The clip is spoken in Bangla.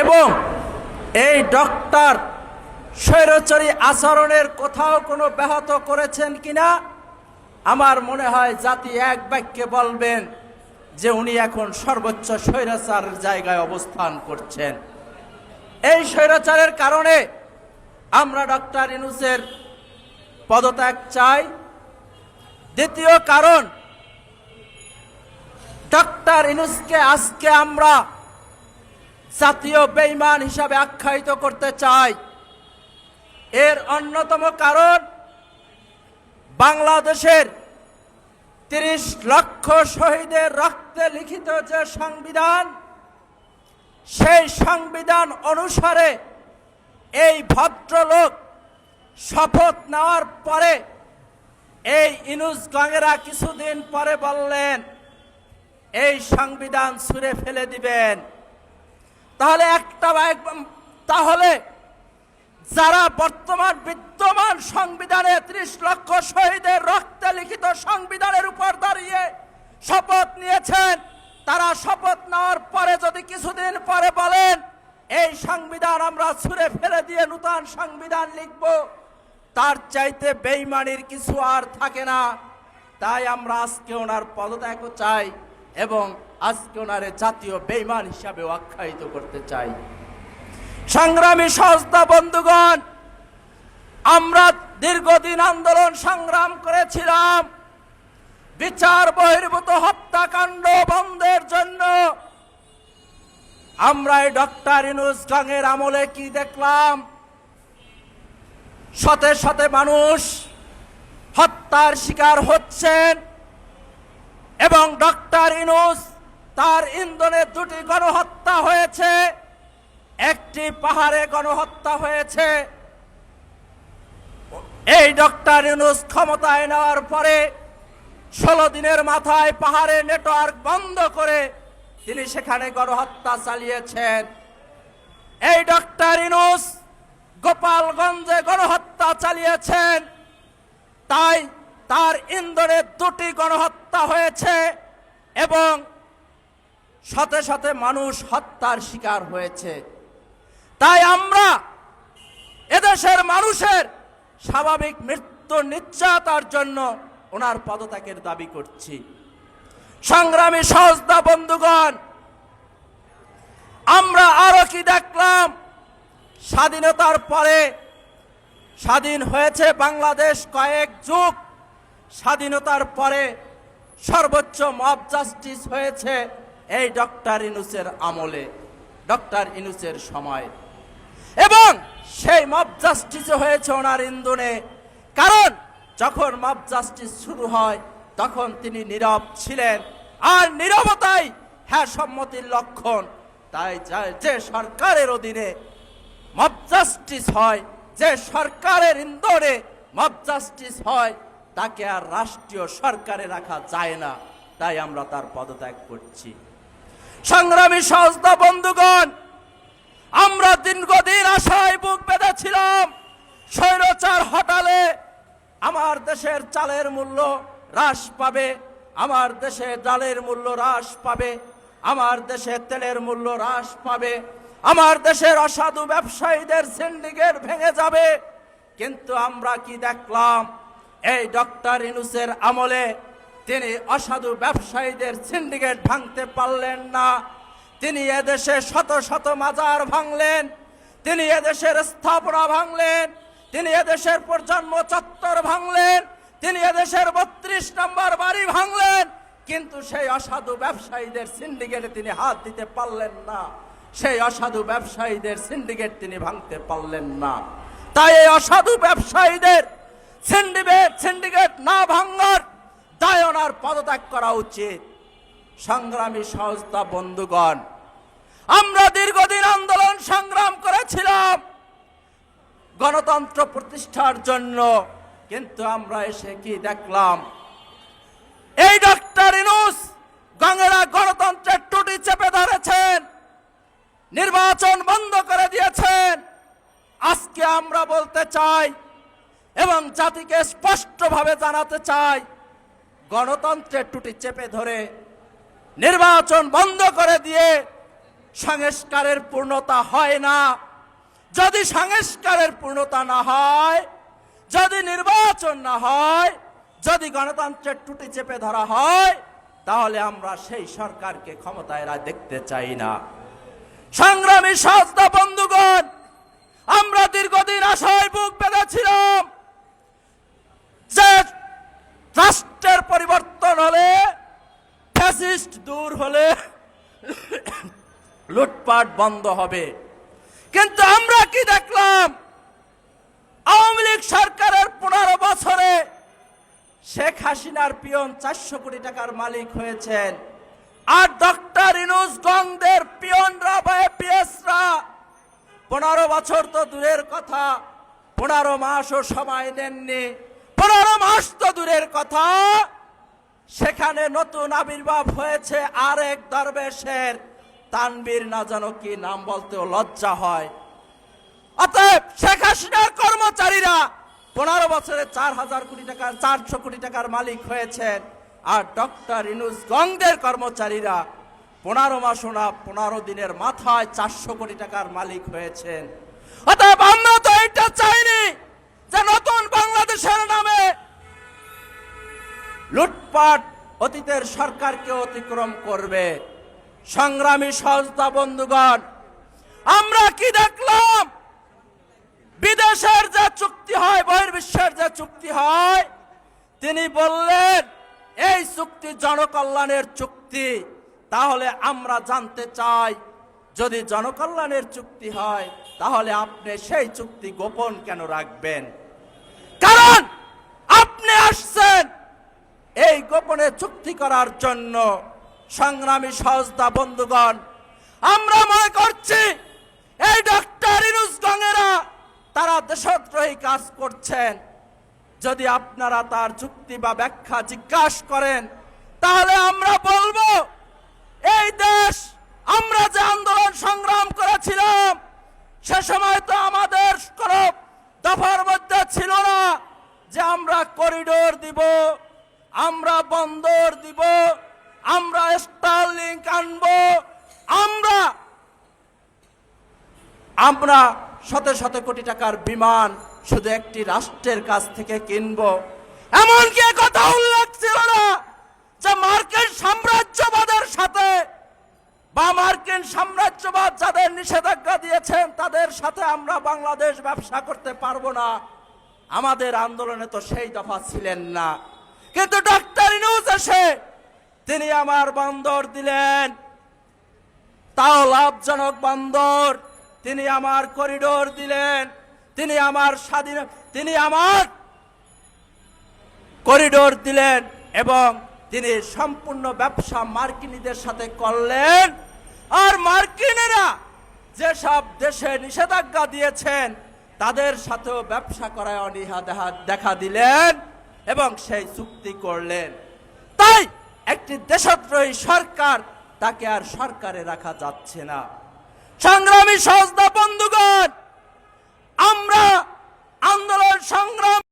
এবং এই ডক্টর স্বৈরচরী আচরণের কোথাও কোনো ব্যাহত করেছেন কিনা? আমার মনে হয় জাতি এক বাক্যে বলবেন যে উনি এখন সর্বোচ্চ স্বৈরাচারের জায়গায় অবস্থান করছেন। এই স্বৈরাচারের কারণে আমরা ডক্টর ইনুসের পদত্যাগ চাই। দ্বিতীয় কারণ, ডক্টর ইনুসকে আজকে আমরা জাতীয় বেইমান হিসাবে আখ্যায়িত করতে চাই। এর অন্যতম কারণ বাংলাদেশের তিরিশ লক্ষ শহীদের রক্তে লিখিত যে সংবিধান, সেই সংবিধান অনুসারে এই ভদ্রলোক শপথ নেওয়ার পরে এই ইনুস গঙ্গেরা কিছুদিন পরে বললেন, এই সংবিধান ছুঁড়ে ফেলে দিবেন। তাহলে একটা তাহলে যারা বর্তমান বিদ্যমান সংবিধানে ত্রিশ লক্ষ শহীদের রক্তে লিখিত সংবিধানের উপর দাঁড়িয়ে শপথ নিয়েছেন, তারা শপথ নেওয়ার পরে যদি কিছুদিন পরে বলেন, এই সংবিধান আমরা ছুঁড়ে ফেলে দিয়ে নূতন সংবিধান লিখব, তার চাইতে বেইমানির কিছু আর থাকে না। তাই আমরা আজকে ওনার পদত্যাগও চাই এবং আজকে ওনারে জাতীয় বেইমান হিসাবে আখ্যায়িত করতে চাই। সংগ্রামী সংস্থা বন্ধুগণ, আমরা দীর্ঘদিন আন্দোলন সংগ্রাম করেছিলাম। বিচার বহির্ভূত হত্যাকাণ্ড বন্ধের জন্য। আমরা এই ডক্টর ইনুস গাঙের আমলে কি দেখলাম? শতে শতে মানুষ হত্যার শিকার হচ্ছেন এবং ডক্টর ইনুস তার ইন্ধনে দুটি গণহত্যা হয়েছে। একটি পাহাড়ে গণহত্যা হয়েছে। এই ডক্টর ইউনুস ক্ষমতায় নেওয়ার পরে ষোলো দিনের মাথায় পাহাড়ে নেটওয়ার্ক বন্ধ করে তিনি সেখানে গণহত্যা চালিয়েছেন। এই ডক্টর ইউনুস গোপালগঞ্জে গণহত্যা চালিয়েছেন। তাই তার ইন্দোরে দুটি গণহত্যা হয়েছে এবং শতে সাথে মানুষ হত্যার শিকার হয়েছে। তাই আমরা এদেশের মানুষের স্বাভাবিক মৃত্যু নিশ্চয়তার জন্য ওনার পদত্যাগের দাবি করছি। সংগ্রামী সহজদা বন্ধুগণ, আমরা আরও কি দেখলাম? স্বাধীনতার পরে স্বাধীন হয়েছে বাংলাদেশ কয়েক যুগ। স্বাধীনতার পরে সর্বোচ্চ মব জাস্টিস হয়েছে। এই ডক্টর ইনুসের আমলে, ডক্টর ইনুসের সময়। এবং সেই মব জাস্টিস হয়েছে ওনার ইন্দনে কারণ যখন মব জাস্টিস শুরু হয়, তখন তিনি নীরব ছিলেন। আর নীরবতাই হ্যাঁ সম্মতির লক্ষণ। তাই যে সরকারের অধীনে মব জাস্টিস হয়, যে সরকারের ইন্দোরে মব জাস্টিস হয়, তাকে আর রাষ্ট্রীয় সরকারে রাখা যায় না। তাই আমরা তার পদত্যাগ করছি। সংগ্রামী সংস্থা বন্ধুগণ, আমরা দীর্ঘদিন আশায় বুক বেঁধেছিলাম স্বৈরচার হটালে আমার দেশের চালের মূল্য হ্রাস পাবে, আমার দেশে ডালের মূল্য হ্রাস পাবে, আমার দেশে তেলের মূল্য হ্রাস পাবে, আমার দেশের অসাধু ব্যবসায়ীদের সিন্ডিকেট ভেঙে যাবে। কিন্তু আমরা কি দেখলাম? এই ডক্টর ইনুসের আমলে তিনি অসাধু ব্যবসায়ীদের সিন্ডিকেট ভাঙতে পারলেন না। তিনি এদেশে শত শত মাজার ভাঙলেন। তিনি এদেশের স্থাপনা ভাঙলেন। তিনি এদেশের প্রজন্ম চত্বর ভাঙলেন। তিনি এদেশের বত্রিশ নম্বর বাড়ি ভাঙলেন। কিন্তু সেই অসাধু ব্যবসায়ীদের সিন্ডিকেটে তিনি হাত দিতে পারলেন না। সেই অসাধু ব্যবসায়ীদের সিন্ডিকেট তিনি ভাঙতে পারলেন না। তাই এই অসাধু ব্যবসায়ীদের সিন্ডিকেট সিন্ডিকেট না ভাঙার দায় ওনার পদত্যাগ করা উচিত। সংগ্রামী সংস্থা বন্ধুগণ, আমরা দীর্ঘদিন আন্দোলন সংগ্রাম করেছিলাম। গণতন্ত্র প্রতিষ্ঠার জন্য, কিন্তু আমরা এসে কি দেখলাম? এই ডক্টর ইনুস গঙ্গেরা গণতন্ত্রের টুটি চেপে ধরেছেন, নির্বাচন বন্ধ করে দিয়েছেন। আজকে আমরা বলতে চাই এবং জাতিকে স্পষ্টভাবে জানাতে চাই গণতন্ত্রের টুটি চেপে ধরে নির্বাচন বন্ধ করে দিয়ে সংস্কারের পূর্ণতা হয় না। যদি সংস্কারের পূর্ণতা না হয়, যদি নির্বাচন না হয়, যদি গণতন্ত্রের টুটি চেপে ধরা হয়, তাহলে আমরা সেই সরকারকে ক্ষমতায় দেখতে চাই না। সংগ্রামী সস্তা বন্ধুগণ, আমরা দীর্ঘদিন আশায় বুক বেঁধেছিলাম যে রাষ্ট্রের পরিবর্তন হলে ফ্যাসিস্ট দূর হলে লুটপাট বন্ধ হবে। কিন্তু আমরা কি দেখলাম? আওয়ামী লীগ সরকারের পনেরো বছরে শেখ হাসিনার পিয়ন চারশো কোটি টাকার মালিক হয়েছেন। আর ডক্টর ইনুস গংদের পিয়নরা বা এপিএসরা পনেরো বছর তো দূরের কথা, পনেরো মাসও সময় নেননি পনেরো মাস তো দূরের কথা। সেখানে নতুন আবির্ভাব হয়েছে আরেক দরবেশের। তানবীর না জানো কি নাম বলতেও লজ্জা হয়। অতএব শেখ হাসিনার কর্মচারীরা পনেরো বছরে চার হাজার কোটি টাকার, চারশো কোটি টাকার মালিক হয়েছেন। আর ডক্টর ইনুস গঙ্গের কর্মচারীরা পনেরো মাস না পনেরো দিনের মাথায় চারশো কোটি টাকার মালিক হয়েছেন। অতএব আমরা তো এটা চাইনি যে নতুন বাংলাদেশের নামে লুটপাট অতীতের সরকারকে অতিক্রম করবে। সংগ্রামী সহজতা বন্ধুগণ, আমরা কি দেখলাম? বিদেশের যে চুক্তি হয়, বহির্বিশ্বের যে চুক্তি হয়, তিনি বললেন, এই চুক্তি জনকল্যাণের চুক্তি। তাহলে আমরা জানতে চাই, যদি জনকল্যাণের চুক্তি হয়, তাহলে আপনি সেই চুক্তি গোপন কেন রাখবেন? কারণ আপনি আসছেন এই গোপনে চুক্তি করার জন্য সংগ্রামী সহজতা বন্ধুগণ, আমরা মনে করছি এই ডক্টর ইনুস গঙ্গেরা তারা দেশদ্রোহী কাজ করছেন। যদি আপনারা তার যুক্তি বা ব্যাখ্যা জিজ্ঞাসা করেন, তাহলে আমরা বলব, এই দেশ আমরা যে আন্দোলন সংগ্রাম করেছিলাম, সে সময় তো আমাদের কোন দফার মধ্যে ছিল না যে আমরা করিডোর দিব। আমরা বন্দর দিব, আমরা স্টারলিংক আনব, আমরা আমরা শত শত কোটি টাকার বিমান শুধু একটি রাষ্ট্রের কাছ থেকে কিনবো। এমনকি কথা উল্লেখ ছিল না যে মার্কিন সাম্রাজ্যবাদের সাথে, বা মার্কিন সাম্রাজ্যবাদ যাদের নিষেধাজ্ঞা দিয়েছেন, তাদের সাথে আমরা বাংলাদেশ ব্যবসা করতে পারব না। আমাদের আন্দোলনে তো সেই দফা ছিলেন না। কিন্তু ডাক্তার ইনুস এসে, তিনি আমার বান্দর দিলেন। তাও লাভজনক বান্দর। তিনি আমার করিডোর দিলেন। তিনি আমার স্বাধীন তিনি আমার করিডোর দিলেন এবং তিনি সম্পূর্ণ ব্যবসা মার্কিনীদের সাথে করলেন। আর মার্কিনেরা যেসব দেশে নিষেধাজ্ঞা দিয়েছেন, তাদের সাথেও ব্যবসা করায় অনীহা দেখা দিলেন। এবং সেই চুক্তি করলেন। তাই একটি দেশদ্রোহী সরকার তাকে আর সরকারে রাখা যাচ্ছে না। সংগ্রামী সহজদা বন্ধুগণ আমরা আন্দোলন সংগ্রাম